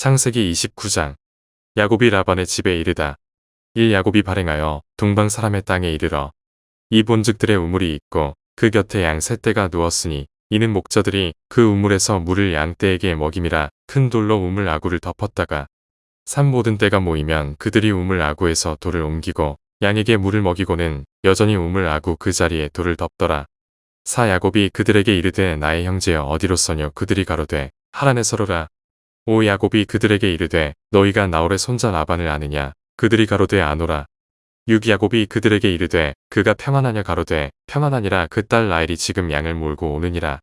창세기 29장 야곱이 라반의 집에 이르다. 1 야곱이 발행하여 동방 사람의 땅에 이르러 이 본즉들의 우물이 있고 그 곁에 양 세 떼가 누웠으니 이는 목자들이 그 우물에서 물을 양 떼에게 먹임이라 큰 돌로 우물 아구를 덮었다가 산 모든 떼가 모이면 그들이 우물 아구에서 돌을 옮기고 양에게 물을 먹이고는 여전히 우물 아구 그 자리에 돌을 덮더라. 사 야곱이 그들에게 이르되 나의 형제여 어디로서뇨 그들이 가로되 하란에 서로라. 오 야곱이 그들에게 이르되 너희가 나홀의 손자 라반을 아느냐 그들이 가로되 아노라. 6 야곱이 그들에게 이르되 그가 평안하냐 가로되 평안하니라 그 딸 라헬이 지금 양을 몰고 오느니라.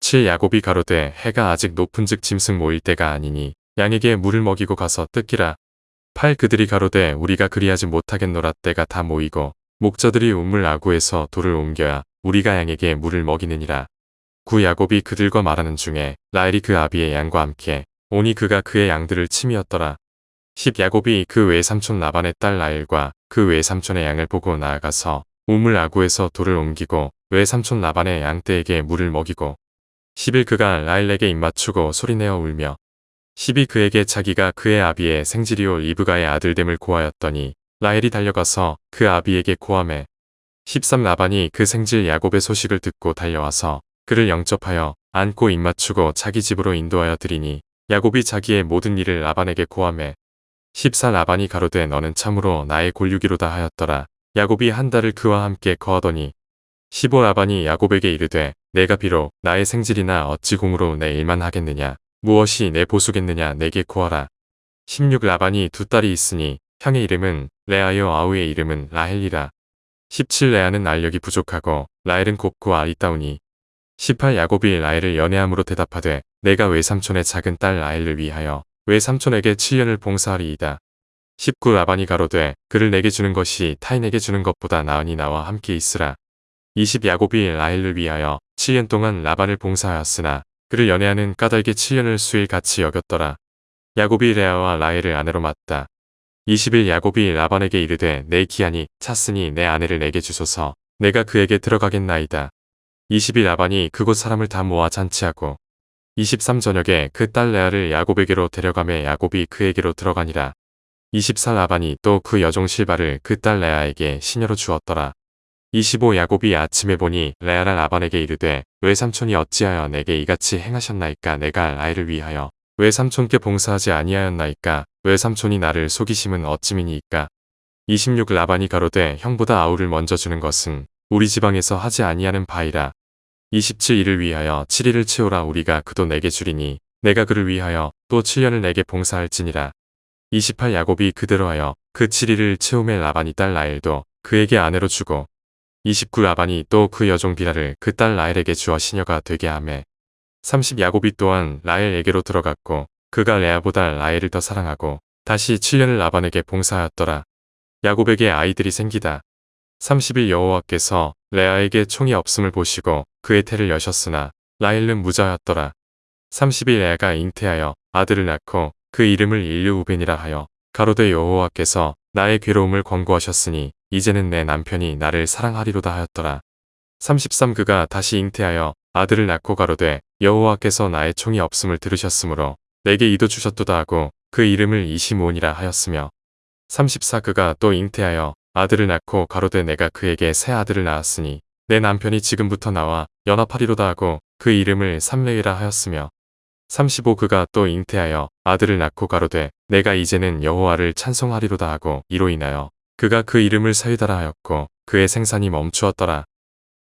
7 야곱이 가로되 해가 아직 높은즉 짐승 모일 때가 아니니 양에게 물을 먹이고 가서 뜯기라. 8 그들이 가로되 우리가 그리하지 못하겠노라 때가 다 모이고 목자들이 우물 아구에서 돌을 옮겨야 우리가 양에게 물을 먹이느니라. 9 야곱이 그들과 말하는 중에 라헬이 그 아비의 양과 함께 오니 그가 그의 양들을 침이었더라. 10 야곱이 그 외삼촌 라반의 딸 라헬과 그 외삼촌의 양을 보고 나아가서 우물 아구에서 돌을 옮기고 외삼촌 라반의 양떼에게 물을 먹이고 11 그가 라헬에게 입맞추고 소리내어 울며 12 그에게 자기가 그의 아비의 생지리올 이브가의 아들됨을 고하였더니 라헬이 달려가서 그 아비에게 고함해 13 라반이 그 생질 야곱의 소식을 듣고 달려와서 그를 영접하여 안고 입맞추고 자기 집으로 인도하여 드리니 야곱이 자기의 모든 일을 라반에게 고함해 14 라반이 가로되 너는 참으로 나의 골육이로다 하였더라. 야곱이 한 달을 그와 함께 거하더니 15 라반이 야곱에게 이르되 내가 비록 나의 생질이나 어찌 공으로 내 일만 하겠느냐 무엇이 내 보수겠느냐 내게 구하라. 16 라반이 두 딸이 있으니 형의 이름은 레아요 아우의 이름은 라헬이라. 17 레아는 알력이 부족하고 라헬은 곱고 아리따우니 18 야곱이 라헬을 연애함으로 대답하되 내가 외삼촌의 작은 딸 라헬을 위하여 외삼촌에게 7년을 봉사하리이다. 19 라반이 가로되 그를 내게 주는 것이 타인에게 주는 것보다 나으니 나와 함께 있으라. 20 야곱이 라헬을 위하여 7년 동안 라반을 봉사하였으나 그를 연애하는 까닭에 7년을 수일 같이 여겼더라. 야곱이 레아와 라헬을 아내로 맞다. 20일 야곱이 라반에게 이르되 내 기한이 찼으니 내 아내를 내게 주소서 내가 그에게 들어가겠나이다. 20일 라반이 그곳 사람을 다 모아 잔치하고 23 저녁에 그 딸 레아를 야곱에게로 데려가매 야곱이 그에게로 들어가니라. 24 라반이 또 그 여종 실바를 그 딸 레아에게 시녀로 주었더라. 25 야곱이 아침에 보니 레아라 라반에게 이르되 외삼촌이 어찌하여 내게 이같이 행하셨나이까 내가 아이를 위하여 외삼촌께 봉사하지 아니하였나이까 외삼촌이 나를 속이심은 어찌미니이까 26 라반이 가로되 형보다 아우를 먼저 주는 것은 우리 지방에서 하지 아니하는 바이라 27 일을 위하여 7일을 채우라 우리가 그도 내게 주리니 내가 그를 위하여 또 7년을 내게 봉사할지니라 28 야곱이 그대로 하여 그 7일을 채우매 라반이 딸 라헬도 그에게 아내로 주고 29 라반이 또 그 여종 비라를 그 딸 라헬에게 주어 시녀가 되게 하매 30 야곱이 또한 라헬에게로 들어갔고 그가 레아보다 라헬을 더 사랑하고 다시 7년을 라반에게 봉사하였더라. 야곱에게 아이들이 생기다. 30일 여호와께서 레아에게 총이 없음을 보시고 그의 태를 여셨으나 라헬은 무자였더라. 30일 레아가 잉태하여 아들을 낳고 그 이름을 일류우벤이라 하여 가로되 여호와께서 나의 괴로움을 권고하셨으니 이제는 내 남편이 나를 사랑하리로다 하였더라. 33 그가 다시 잉태하여 아들을 낳고 가로되 여호와께서 나의 총이 없음을 들으셨으므로 내게 이도 주셨도다 하고 그 이름을 이시므온이라 하였으며 34 그가 또 잉태하여 아들을 낳고 가로되 내가 그에게 새 아들을 낳았으니 내 남편이 지금부터 나와 연합하리로다 하고 그 이름을 삼레이라 하였으며 35 그가 또 잉태하여 아들을 낳고 가로되 내가 이제는 여호와를 찬송하리로다 하고 이로 인하여 그가 그 이름을 사유다라 하였고 그의 생산이 멈추었더라.